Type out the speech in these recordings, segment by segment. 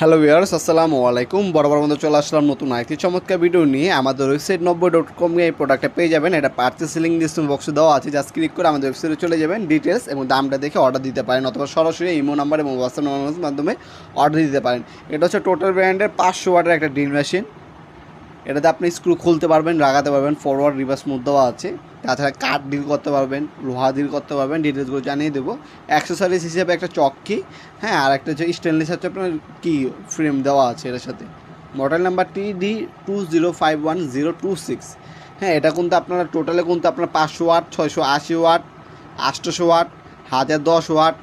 Hello viewers আসসালামু আলাইকুম। বরাবর মতো চলে আসলাম নতুন আরেকটি চমৎকার ভিডিও নিয়ে। আমাদের ওয়েবসাইট নব্বই ডট কম এই প্রোডাক্টটা পেয়ে যাবেন। এটা পার্চেস লিঙ্ক ডিসক্রিপশন বক্সে দেওয়া আছে। জাস্ট ক্লিক করে আমাদের ওয়েবসাইটে চলে যাবেন। ডিটেলস এবং দামটা দেখে অর্ডার দিতে পারেন অথবা সরাসরি ইমো নাম্বার এবং হোয়াটসঅ্যাপ নাম্বারের মাধ্যমে অর্ডার দিতে পারেন। এটা হচ্ছে টোটাল ব্র্যান্ডের পাঁচশো ওয়াটের একটা ড্রিল মেশিন এটাতে আপনি স্ক্রু খুলতে পারবেন লাগাতে পারবেন ফরওয়ার্ড রিভার্স মুড দেওয়া আছে। তাছাড়া কাঠ ডিল করতে পারবেন, লোহা ডিল করতে পারবেন ডিটেলসগুলো জানিয়ে দেবো। অ্যাক্সেসরিজ হিসেবে একটা চক্কি হ্যাঁ আর একটা হচ্ছে স্টেনলেস হচ্ছে আপনার কি ফ্রেম দেওয়া আছে এটার সাথে। মডেল নাম্বার টি D two zero five one zero two six হ্যাঁ এটা কিন্তু আপনারা টোটালে কিন্তু আপনার পাঁচশো ওয়াট ছয়শো আশি ওয়াট আটশোশো ওয়াট, হাজার দশ ওয়াট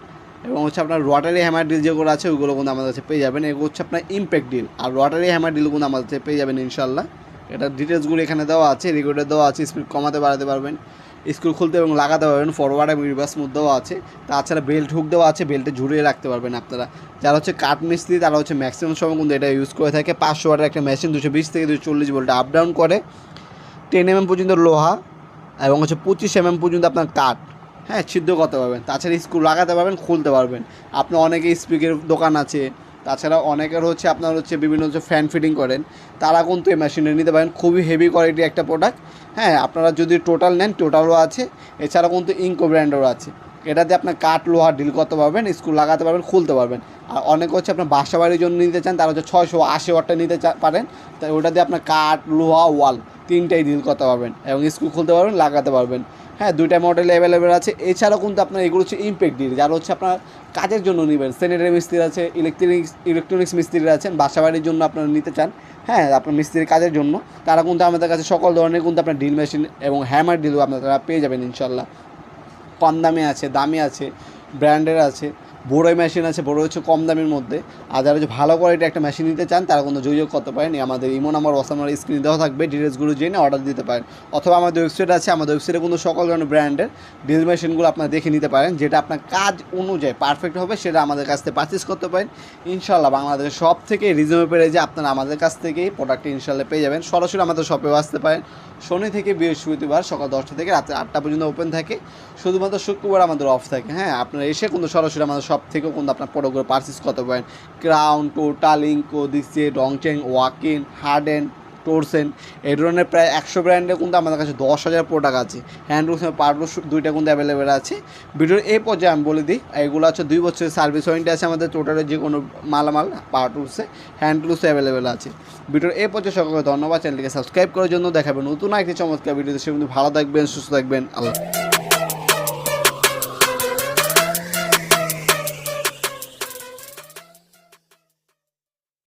এবং হচ্ছে আপনার রটারি হ্যামার ডিল যেগুলো আছে, ওইগুলো কিন্তু আমাদের কাছে পেয়ে যাবেন। এগুলো হচ্ছে আপনার ইম্প্যাক্ট ডিল। আর রটারি হ্যামার ডিলগুলো আমাদের কাছে পেয়ে যাবেন ইনশাল্লাহ এটা ডিটেলসগুলো এখানে দেওয়া আছে রেগুলেটর দেওয়া আছে স্পিড কমাতে বাড়াতে পারবেন স্ক্রু খুলতে এবং লাগাতে পারবেন ফরওয়ার্ড এবং রিভার্স মুড দেওয়া আছে। তাছাড়া বেল্ট হুক দেওয়া আছে বেল্টে ঝুলিয়ে রাখতে পারবেন আপনারা। যারা হচ্ছে কাঠ মিস্ত্রি তারা হচ্ছে ম্যাক্সিমাম সময় কিন্তু এটা ইউজ করে থাকে। পাঁচশো ওয়াটের একটা মেশিন দুশো বিশ থেকে দুশো চল্লিশ ভোল্টে আপ ডাউন করে টেন এমএম পর্যন্ত লোহা এবং হচ্ছে পঁচিশ এমএম পর্যন্ত আপনার কাঠ হ্যাঁ ছিদ্র করতে পারবেন। তাছাড়া স্ক্রু লাগাতে পারবেন, খুলতে পারবেন। আপনার অনেকে স্পিকের দোকান আছে, তাছাড়া অনেকের হচ্ছে আপনার হচ্ছে বিভিন্ন হচ্ছে ফ্যান ফিটিং করেন। তারা কিন্তু এই মেশিনে নিতে পারেন। খুবই হেভি কোয়ালিটি একটা প্রোডাক্ট হ্যাঁ আপনারা যদি টোটাল নেন টোটালও আছে। এছাড়া কিন্তু ইঙ্কো ব্র্যান্ডেরও আছে। এটাতে আপনার কাঠ, লোহা ডিল করতে পারবেন, স্ক্রু লাগাতে পারবেন, খুলতে পারবেন। আর অনেকে হচ্ছে আপনার বাসা বাড়ির জন্য নিতে চান, তারা হচ্ছে ছয়শো আশি ওয়াটটা নিতে পারেন। তাই ওটা দিয়ে আপনার কাঠ, লোহা, ওয়াল তিনটাই ডিল করতে পারবেন এবং স্ক্রু খুলতে পারবেন, লাগাতে পারবেন। হ্যাঁ দুইটা মডেল অ্যাভেলেবেল আছে। এছাড়াও কিন্তু আপনার এগুলো হচ্ছে ইম্প্যাক্ট ডিল যারা হচ্ছে আপনার কাজের জন্য নেবেন। স্যানিটারি মিস্ত্রি আছে ইলেকট্রনিক্স ইলেকট্রনিক্স মিস্ত্রিরা আছেন, বাসা বাড়ির জন্য আপনারা নিতে চান। হ্যাঁ আপনার মিস্ত্রির কাজের জন্য। তারা কিন্তু আমাদের কাছে সকল ধরনের কিন্তু আপনার ডিল মেশিন এবং হ্যামার ডিলও আপনারা পেয়ে যাবেন ইনশাল্লাহ কম দামে আছে দামে আছে ব্র্যান্ডের আছে। বড়ই মেশিন আছে বড় হচ্ছে কম দামের মধ্যে। আর যারা হচ্ছে ভালো কোয়ালিটি একটা মেশিন নিতে চান, তারা কিন্তু যোগাযোগ করতে পারেন। আমাদের ইমো নাম্বার নাম্বার স্ক্রিনে দেওয়া থাকবে। ডিটেলসগুলো জেনে অর্ডার দিতে পারেন। অথবা আমাদের ওয়েবসাইট আছে, আমাদের ওয়েবসাইটে কিন্তু সকল ধরনের ব্র্যান্ডের ডিল মেশিনগুলো আপনারা দেখে নিতে পারেন, যেটা আপনার কাজ অনুযায়ী পারফেক্ট হবে, সেটা আমাদের কাছ থেকে পারচেস করতে পারেন। ইনশাল্লাহ বাংলাদেশের সব থেকে রিজনেবল প্রাইসে আপনারা আমাদের কাছ থেকেই প্রোডাক্টটি ইনশাল্লাহ পেয়ে যাবেন। সরাসরি আমাদের শপেও আসতে পারেন। শনি থেকে বৃহস্পতিবার সকাল দশটা থেকে রাত্রে আটটা পর্যন্ত ওপেন থাকে। শুধুমাত্র শুক্রবার আমাদের অফ থাকে। হ্যাঁ আপনারা এসে কিন্তু সরাসরি আমাদের সব থেকেও কিন্তু আপনার প্রোডাক্টগুলো পারচেস করতে পারেন ক্রাউন টো টালিঙ্কো দিচ্ছে রংচেং, ওয়াকিন, হার্ডেন, টোরসেন, এই ধরনের প্রায় একশো ব্র্যান্ডে কিন্তু আমাদের কাছে দশ হাজার প্রোডাক্ট আছে। হ্যান্ড রুস পারডুস দুইটা কিন্তু অ্যাভেলেবেল আছে। ভিডিওর এই পর্যায়ে আমি বলে দিই, এগুলো হচ্ছে দুই বছরের সার্ভিস ওয়ারেন্টি আছে আমাদের টোটালের যে কোনো মালামাল পাওয়ার টুলসে হ্যান্ড টুলসে অ্যাভেলেবেল আছে। ভিডিওর এই পর্যায়ে সকলকে ধন্যবাদ চ্যানেলটিকে সাবস্ক্রাইব করার জন্য দেখাবেন নতুন একটি চমৎকার ভিডিও সে কিন্তু ভালো থাকবেন, সুস্থ থাকবেন, আল্লাহ